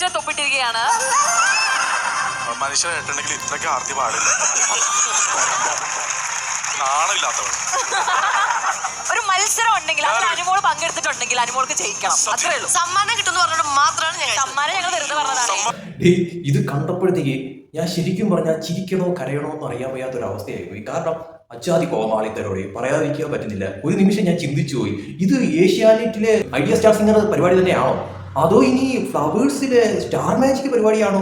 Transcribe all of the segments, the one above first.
Captain തൊപ്പിട്ടിരിക്കുകയാണ്. മനുഷ്യരെ ഇട്ടുണ്ടെങ്കിൽ ഇത്രയ്ക്ക് ആർത്തി പാടില്ല. നാണില്ലാത്തവൾ ഒരു മത്സരം ഉണ്ടെങ്കിൽ അതിൽ അനുമോൾ പങ്കെടുത്തിട്ടുണ്ടെങ്കിൽ അനുമോൾക്ക് ജയിക്കണം. അത്രേ ഉള്ളൂ. സമ്മാനം കിട്ടുമെന്ന് പറഞ്ഞിട്ട് മാത്രമാണ് ഞാൻ സമ്മാനം ഞങ്ങൾ വെറുതെ പറഞ്ഞതാണ്. ഡേയ്, ഇത് കണ്ടപ്പോഴത്തേക്ക് ഞാൻ ശരിക്കും പറഞ്ഞാൽ ചിരിക്കണോ കരയണോ എന്ന് അറിയാൻ വയ്യാത്തൊരവസ്ഥയായി പോയി കാരണം അച്ചാതി കോമാളിത്തരോടെ പറയാതിരിക്കാൻ പറ്റുന്നില്ല. ഒരു നിമിഷം ഞാൻ ചിന്തിച്ചു പോയി ഇത് ഏഷ്യാനെറ്റിലെ ഐഡിയ സ്റ്റാർ സിംഗർ പരിപാടി തന്നെയാണോ? അതോ ഇനി ഫ്ലവേഴ്സിലെ സ്റ്റാർ മാജിക് പരിപാടിയാണോ?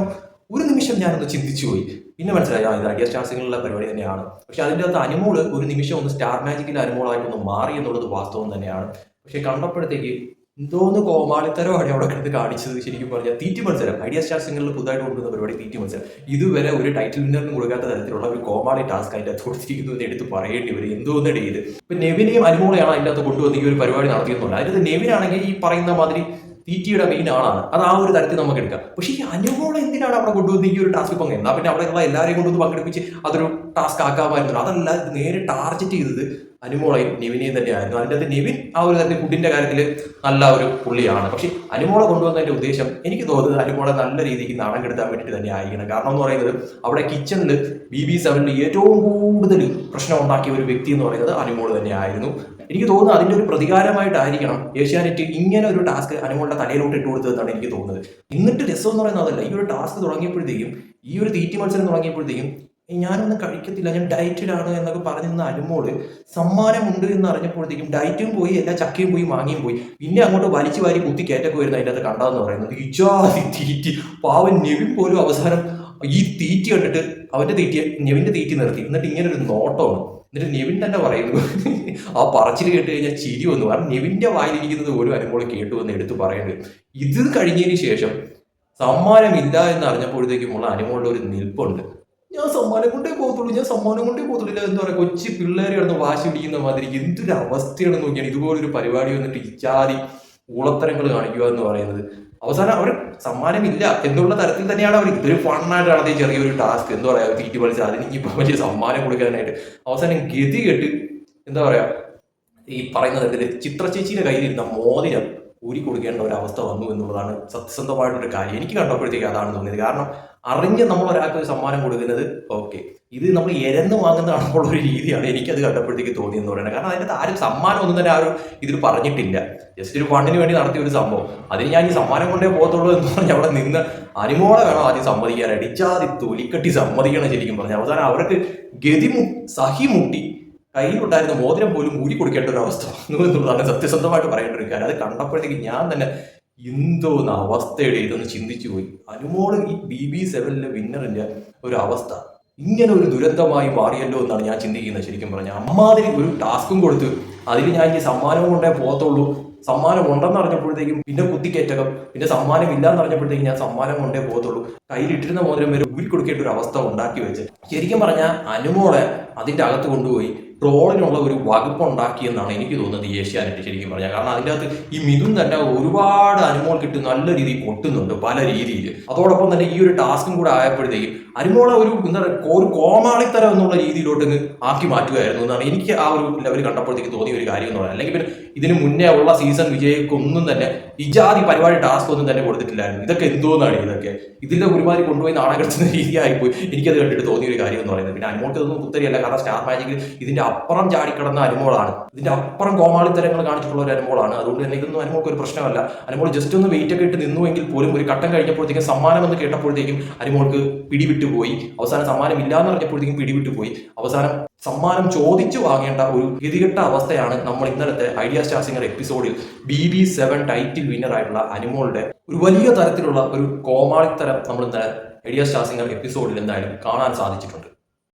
ഒരു നിമിഷം ഞാനൊന്ന് ചിന്തിച്ചു പോയി. പിന്നെ മനസ്സിലായി ആ, ഇത് ഐഡിയ സ്റ്റാർ സിംഗറിലുള്ള പരിപാടി തന്നെയാണ്. പക്ഷെ അതിന്റെ അകത്ത് അനുമോൾ ഒരു നിമിഷം ഒന്ന് സ്റ്റാർ മാജിക്കിലെ അനുമോളായിട്ടൊന്ന് മാറി എന്നുള്ളത് വാസ്തവം തന്നെയാണ്. പക്ഷെ കണ്ടപ്പോഴത്തേക്ക് എന്തോന്ന് കോമാളിത്തരമാണ് അവിടെ കിടന്ന് കാണിച്ചത് ശരിക്കും പറഞ്ഞാൽ തീറ്റി മത്സരം. ഐഡിയ സ്റ്റാർ സിംഗറിൽ പുതുതായിട്ട് കൊടുക്കുന്ന പരിപാടി തീറ്റി മത്സരം. ഇതുവരെ ഒരു ടൈറ്റിൽ വിന്നറിന് കൊടുക്കാത്ത തരത്തിലുള്ള ഒരു കോമാളി ടാസ്ക് അതിന്റെ അകത്ത് എന്ന് എടുത്ത് പറയേണ്ടി വരും. എന്തോന്ന് ഇടയിൽ ഇപ്പൊ നെവിനെയും അനുമോളെയാണ് അതിന്റെ അകത്ത് കൊണ്ടുവന്ന് ഈ ഒരു പരിപാടി നടത്തിയെന്നുള്ളത്. അതിന്റെ നെവിനാണെങ്കിൽ ഈ പറയുന്ന മാതിരി തീറ്റിയുടെ മെയിൻ ആളാണ്. അത് ആ ഒരു തരത്തിൽ നമുക്ക് എടുക്കാം. പക്ഷേ ഈ അനുഭവം എന്തിനാണ് അവിടെ കൊണ്ടുവന്ന് ഈ ഒരു ടാസ്ക് പങ്ക് എന്നാൽ പിന്നെ അവിടെയുള്ള എല്ലാവരെയും കൊണ്ടുവന്ന് പങ്കെടുപ്പിച്ച് അതൊരു ടാസ്ക് ആക്കാമായിരുന്നു അതല്ല ഇത് നേരെ ടാർഗറ്റ് ചെയ്തത് അനുമോളെയും നിവിനെയും തന്നെയായിരുന്നു. അതിന്റെ നിവിൻ ആ ഒരു തരത്തിൽ ഫുഡിന്റെ കാര്യത്തിൽ നല്ല ഒരു പുള്ളിയാണ്. പക്ഷേ അനുമോളെ കൊണ്ടുവന്നതിന്റെ ഉദ്ദേശം എനിക്ക് തോന്നുന്നത് അനുമോളെ നല്ല രീതിക്ക് നാണം കെടുത്താൻ വേണ്ടിയിട്ട് തന്നെ ആയിരിക്കണം കാരണം എന്ന് പറയുന്നത് അവിടെ കിച്ചണിൽ ബി ബി സെവനിൽ ഏറ്റവും കൂടുതൽ പ്രശ്നം ഉണ്ടാക്കിയ ഒരു വ്യക്തി എന്ന് പറയുന്നത് അനുമോൾ തന്നെയായിരുന്നു. എനിക്ക് തോന്നുന്നത് അതിന്റെ ഒരു പ്രതികാരമായിട്ടായിരിക്കണം ഏഷ്യാനെറ്റ് ഇങ്ങനെ ഒരു ടാസ്ക് അനുമോളുടെ തലയിലോട്ട് ഇട്ട് കൊടുത്തതെന്നാണ് എനിക്ക് തോന്നുന്നത്. എന്നിട്ട് രസം എന്ന് പറയുന്നത് അതല്ല ഈ ഒരു ടാസ്ക് തുടങ്ങിയപ്പോഴത്തേക്കും ഈ ഒരു തീറ്റി മത്സരം തുടങ്ങിയപ്പോഴത്തേക്കും "ഏയ് ഞാനൊന്നും കഴിക്കത്തില്ല ഞാൻ ഡയറ്റിലാണ് എന്നൊക്കെ പറഞ്ഞു നിന്ന് അരുമോൾ സമ്മാനമുണ്ട് എന്ന് അറിഞ്ഞപ്പോഴത്തേക്കും ഡയറ്റും പോയി എല്ലാ ചക്കയും പോയി മാങ്ങിയും പോയി. പിന്നെ അങ്ങോട്ട് വലിച്ചു വാരി കുത്തി കയറ്റൊക്കെ വരുന്ന അതിന്റെ അകത്ത് കണ്ടതെന്ന് പറയുന്നത് ഇജാതി തീറ്റി. പാവൻ നെവിൻ പോലും അവസാനം ഈ തീറ്റി കണ്ടിട്ട് അവന്റെ തീറ്റി നെവിന്റെ തീറ്റി നിർത്തി. എന്നിട്ട് ഇങ്ങനെ ഒരു നോട്ടമാണ്. എന്നിട്ട് നെവിൻ തന്നെ പറയുന്നു ആ പറച്ചിൽ കേട്ട് കഴിഞ്ഞാൽ ചിരി വന്നു. കാരണം നെവിന്റെ വായിലിരിക്കുന്നത് പോലും അനുമോൾ കേട്ടു എന്ന് എടുത്തു പറയേണ്ടത്. ഇത് കഴിഞ്ഞതിന് ശേഷം സമ്മാനമില്ല എന്ന് അറിഞ്ഞപ്പോഴത്തേക്കും ഉള്ള അനുമോളുടെ ഒരു നിൽപ്പുണ്ട്. ഞാൻ സമ്മാനം കൊണ്ടേ പോകത്തുള്ളൂ ഞാൻ സമ്മാനം കൊണ്ടേ പോകത്തുള്ളൂ. എന്താ പറയുക കൊച്ചു പിള്ളേർ കിടന്ന് വാശി പിടിക്കുന്ന മാതിരി എന്തൊരു അവസ്ഥയാണ് നോക്കിയാണ് ഇതുപോലൊരു പരിപാടി വന്നിട്ട് ഇച്ചാതി ഊളത്തരങ്ങൾ കാണിക്കുക എന്ന് പറയുന്നത്. അവസാനം അവർ സമ്മാനമില്ല എന്നുള്ള തരത്തിൽ തന്നെയാണ് അവർ ഇതൊരു ഫണ്ണായിട്ട് നടത്തിയ ചെറിയൊരു ടാസ്ക് എന്താ പറയാ തീറ്റി പഠിച്ച് അതിന് ഇപ്പൊ വലിയ സമ്മാനം കൊടുക്കാനായിട്ട്. അവസാനം ഗതി കെട്ട് എന്താ പറയാ ഈ പറയുന്ന തരത്തിൽ ചിത്രചേച്ചിയുടെ കയ്യിലിരുന്ന മോതിരം. ഊരി കൊടുക്കേണ്ട ഒരു അവസ്ഥ വന്നു എന്നുള്ളതാണ് സത്യസന്ധമായിട്ടൊരു കാര്യം. എനിക്ക് കണ്ടപ്പോഴത്തേക്ക് അതാണ് തോന്നിയത്. കാരണം അറിഞ്ഞ് നമ്മൾ ഒരാൾക്ക് ഒരു സമ്മാനം കൊടുക്കുന്നത് ഓക്കെ. ഇത് നമ്മൾ എരന്ന് വാങ്ങുന്നതാണുള്ള ഒരു രീതിയാണ് എനിക്കത് കണ്ടപ്പോഴത്തേക്ക് തോന്നിയെന്ന് പറയുന്നത്. കാരണം അതിനകത്ത് ആരും സമ്മാനം ഒന്നും തന്നെ ആരും ഇതിൽ പറഞ്ഞിട്ടില്ല. ജസ്റ്റ് ഒരു ഫണ്ടിന് വേണ്ടി നടത്തിയ ഒരു സംഭവം. അതിന് ഞാൻ ഈ സമ്മാനം കൊണ്ടേ പോകത്തുള്ളൂ എന്ന് പറഞ്ഞ് അവിടെ നിന്ന് അനുമോളെ വേണം ആദ്യം സമ്മതിക്കാനായിട്ട്. ഇച്ചാതി തൊലിക്കട്ടി സമ്മതിക്കണം ശരിക്കും പറഞ്ഞു. അവസാനം അവർക്ക് ഗതിമു സഹിമുട്ടി കയ്യിലുണ്ടായിരുന്ന മോതിരം പോലും ഊരി കൊടുക്കേണ്ട ഒരു അവസ്ഥ വന്നു എന്നുള്ളതാണ് സത്യസന്ധമായിട്ട് പറയേണ്ട ഒരു കാര്യം. അത് കണ്ടപ്പോഴത്തേക്ക് ഞാൻ തന്നെ എന്തോന്ന് അവസ്ഥയുടെ ഇതൊന്ന് ചിന്തിച്ചു പോയി. അനുമോൾ ഈ ബി ബി സെവനിലെ വിന്നറിന്റെ ഒരു അവസ്ഥ ഇങ്ങനെ ഒരു ദുരന്തമായി മാറിയല്ലോ എന്നാണ് ഞാൻ ചിന്തിക്കുന്നത് ശരിക്കും പറഞ്ഞാൽ. അമ്മാതിരി ഒരു ടാസ്കും കൊടുത്തു അതിൽ ഞാൻ ഈ സമ്മാനം കൊണ്ടേ പോകത്തുള്ളൂ. സമ്മാനം ഉണ്ടെന്ന് അറിഞ്ഞപ്പോഴത്തേക്കും പിന്നെ കുത്തിക്കയറ്റകം പിന്നെ സമ്മാനം ഇല്ലാന്ന് അറിഞ്ഞപ്പോഴത്തേക്കും ഞാൻ സമ്മാനം കൊണ്ടേ പോകത്തുള്ളൂ. കയ്യിലിട്ടിരുന്ന മോതിരം വരെ ഊരി കൊടുക്കേണ്ട ഒരു അവസ്ഥ ഉണ്ടാക്കി വെച്ച് ശരിക്കും പറഞ്ഞാൽ അനുമോളെ അതിന്റെ അകത്ത് കൊണ്ടുപോയി. ട്രോളിനുള്ള ഒരു വകുപ്പ് ഉണ്ടാക്കിയെന്നാണ് എനിക്ക് തോന്നുന്നത് ഈ ഏഷ്യാനെറ്റ് ശരിക്കും പറഞ്ഞാൽ. കാരണം അതിനകത്ത് ഈ മിഥുൻ തന്നെ ഒരുപാട് അനുമോൾ കിട്ടി നല്ല രീതിയിൽ കൊട്ടുന്നുണ്ട് പല രീതിയിൽ അതോടൊപ്പം തന്നെ ഈ ഒരു ടാസ്കും കൂടെ ആയപ്പോഴത്തേക്കും അനുമോളെ ഒരു എന്താ പറയുക ഒരു കോമാളിത്തരം എന്നുള്ള രീതിയിലോട്ട് ആക്കി മാറ്റുകയായിരുന്നു എന്നാണ് എനിക്ക് ആ ഒരു ലെവൽ കണ്ടപ്പോഴത്തേക്ക് തോന്നിയ ഒരു കാര്യം എന്ന് പറയുന്നത്. അല്ലെങ്കിൽ പിന്നെ ഇതിന് മുന്നേ ഉള്ള സീസൺ വിജയക്കൊന്നും തന്നെ ഇജാതി പരിപാടി ടാസ്ക് ഒന്നും തന്നെ കൊടുത്തിട്ടില്ലായിരുന്നു. ഇതൊക്കെ എന്തോന്നാണ് ഇതൊക്കെ? ഇതിന്റെ ഒരുമാതിരി കൊണ്ടുപോയി നാണം കെടുത്തുന്ന രീതിയായിപ്പോയി. എനിക്കത് കണ്ടിട്ട് തോന്നിയ ഒരു കാര്യം എന്ന് പറയുന്നത്. പിന്നെ അനുമോൾക്ക് ഇതൊന്നും കുത്തരിയല്ല കാരണം സ്റ്റാർ മാജിക്കിൽ ഇതിന്റെ അപ്പുറം ചാടിക്കിടന്ന അനുമോളാണ്. ഇതിന്റെ അപ്പുറം കോമാളിത്തരങ്ങൾ കാണിച്ചിട്ടുള്ള ഒരു അനുമോളാണ്. അതുകൊണ്ട് തന്നെ ഇതൊന്നും അനുമോൾക്ക് ഒരു പ്രശ്നമല്ല. അനുമോൾ ജസ്റ്റ് ഒന്ന് വെയിറ്റ് ഒക്കെ ഇട്ട് നിന്നുവെങ്കിൽ പോലും ഒരു ഘട്ടം കഴിഞ്ഞപ്പോഴത്തേക്കും സമ്മാനം എന്ന് കേട്ടപ്പോഴത്തേക്കും അനുമോൾക്ക് പിടിവിട്ടു പോയി. അവസാനം സമ്മാനം ഇല്ലാന്ന് പറഞ്ഞപ്പോഴത്തേക്കും പിടിവിട്ടു പോയി. അവസാനം സമ്മാനം ചോദിച്ചു വാങ്ങേണ്ട ഒരു ഗതികെട്ട അവസ്ഥയാണ് നമ്മൾ ഇന്നലത്തെ ഐഡിയ സ്റ്റാർസിംഗർ എപ്പിസോഡിൽ B B seven title winner ആയിട്ടുള്ള അനുമോളുടെ ഒരു വലിയ തരത്തിലുള്ള ഒരു കോമാളിത്തരം നമ്മൾ ഇന്നലെ ഐഡിയ സ്റ്റാർസിംഗർ എപ്പിസോഡിൽ എന്തായാലും കാണാൻ സാധിച്ചിട്ടുണ്ട്.